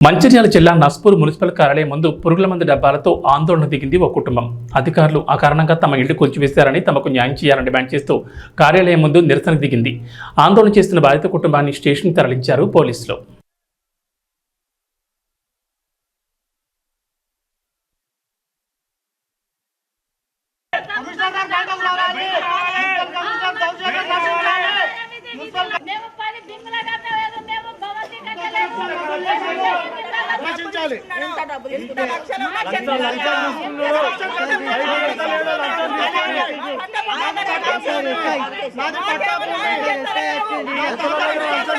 మంచిర్యాల జిల్లా నస్పూర్ మున్సిపల్ కార్యాలయం ముందు పురుగుల మందు డబ్బాలతో ఆందోళన దిగింది ఒక కుటుంబం. అధికారులు ఆ కారణంగా తమ ఇల్లు కూల్చివేశారని తమకు న్యాయం చేయాలని డిమాండ్ చేస్తూ కార్యాలయం ముందు నిరసన దిగింది. ఆందోళన చేస్తున్న బాధిత కుటుంబాన్ని స్టేషన్ తరలించారు పోలీసులు. మేము డబ్బా వేదు,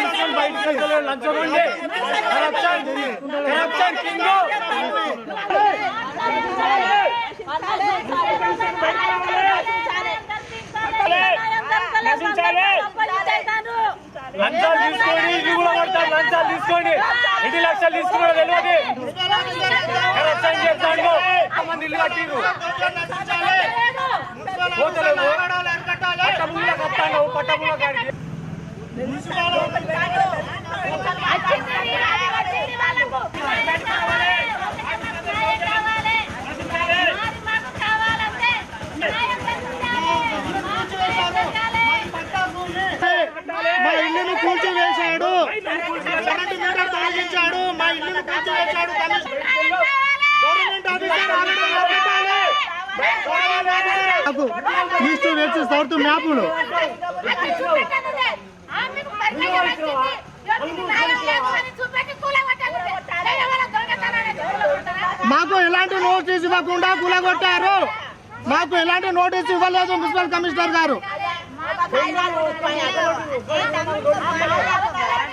మేము భవంతి కట్టలేదు. రక్షించాలి లంచాలు తీసుకొని ఇవి కూడా పడతారు లంచాలు తీసుకొని ఎన్ని లక్షలు తీసుకున్నారో తెలియదు. కరప్షన్ చేస్తాడు. మంది ఇల్లు కట్టిరు పోతలేవు. పట్టముల కట్టాను పట్టముల కాడికి కరెంటు మీటర్ తొలగించాడు మా government officer east west south మాకు ఎలాంటి నోటీస్ ఇవ్వకుండా కూలగొట్టారు. మాకు ఎలాంటి నోటీస్ ఇవ్వలేదు మున్సిపల్ కమిషనర్ గారు.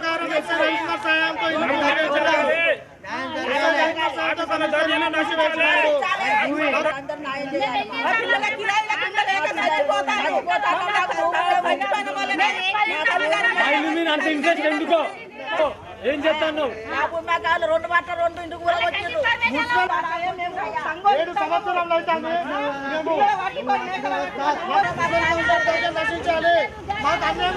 సహకారం ఎస్ఆర్ రవికుమార్ ఇల్లు. ఆటో అంత ఇంట్రెస్ట్ ఎందుకో? ఏం చేస్తాను రెండు బట్ట రెండు ఇంటికి కూడా వచ్చిండ్రు. ఏడు సంవత్సరాలు నశించాలి మాకు అన్యాయం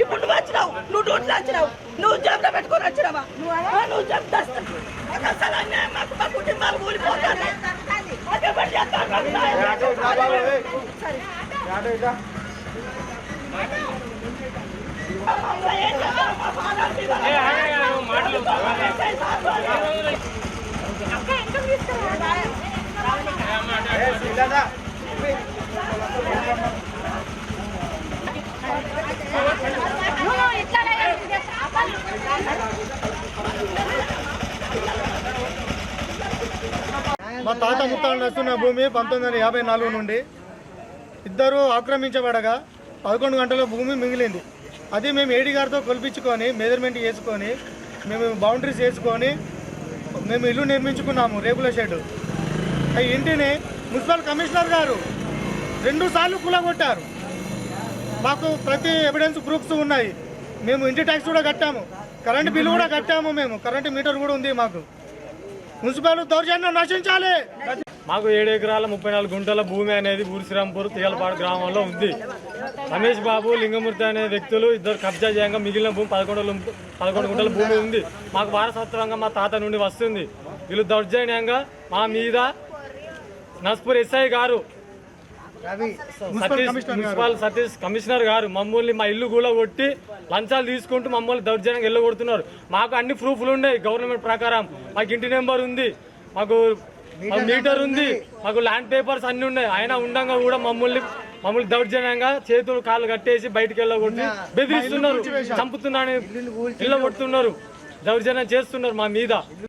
ఇప్పుడు నువ్వు వచ్చినావు నువ్వు డ్యూటీలో వచ్చినావు నువ్వు జబ్బు పెట్టుకొని వచ్చినావా నువ్వు జబ్బు తెస్తావు మాకు అసలు అన్యాయం మాకు మా కుటుంబాలు అదే చేస్తాను న్యాయం చేస్తాను. ఏం చేస్తావు? మా తాత ముత్తాలు నస్తున్న భూమి పంతొమ్మిది వందల యాభై నాలుగు నుండి ఇద్దరు ఆక్రమించబడగా పదకొండు గంటల భూమి మిగిలింది. అది మేము ఏడి గారితో కొలిపించుకొని మెజర్మెంట్ చేసుకొని మేము బౌండరీస్ వేసుకొని మేము ఇల్లు నిర్మించుకున్నాము రేకుల షెడ్ ఆ ఇంటిని మున్సిపల్ కమిషనర్ గారు రెండు సార్లు కూలగొట్టారు. మాకు ప్రతి ఎవిడెన్స్ ప్రూఫ్స్ ఉన్నాయి. మేము ఇంటి ట్యాక్స్ కూడా కట్టాము. కరెంటు బిల్లు కూడా కట్టాము మేము. కరెంటు మీటర్ కూడా ఉంది మాకు. మున్సిపల్ దౌర్జన్యం నశించాలి. మాకు ఏడు ఎకరాల ముప్పై నాలుగు గుంటల భూమి అనేది ఊరిశ్రీరాంపూర్ తీగలపాడు గ్రామంలో ఉంది. రమేష్ బాబు లింగమూర్తి అనే వ్యక్తులు ఇద్దరు కబ్జా చేయంగా మిగిలిన భూమి పదకొండు పదకొండు గుంటల భూమి ఉంది. మాకు వారసత్వంగా మా తాత నుండి వస్తుంది. వీళ్ళు దౌర్జన్యంగా మా మీద నస్పూర్ ఎస్ఐ గారు సతీష్ మున్సిపల్ సతీష్ కమిషనర్ గారు మమ్మల్ని మా ఇల్లు కూడా కొట్టి లంచాలు తీసుకుంటూ మమ్మల్ని దౌర్జన్యంగా ఇల్లు కొడుతున్నారు మాకు అన్ని ప్రూఫ్లు ఉన్నాయి గవర్నమెంట్ ప్రకారం. మాకు ఇంటి నెంబర్ ఉంది మాకు మీటర్ ఉంది మాకు ల్యాండ్ పేపర్స్ అన్ని ఉన్నాయి. అయినా ఉండంగా కూడా మమ్మల్ని మమ్మల్ని దౌర్జన్యంగా చేతులు కాళ్ళు కట్టేసి బయటికి వెళ్ళగొట్టి బెదిరిస్తున్నారు. చంపుతున్నారని ఇళ్ళ కొడుతున్నారు దౌర్జన్యం చేస్తున్నారు మా మీద.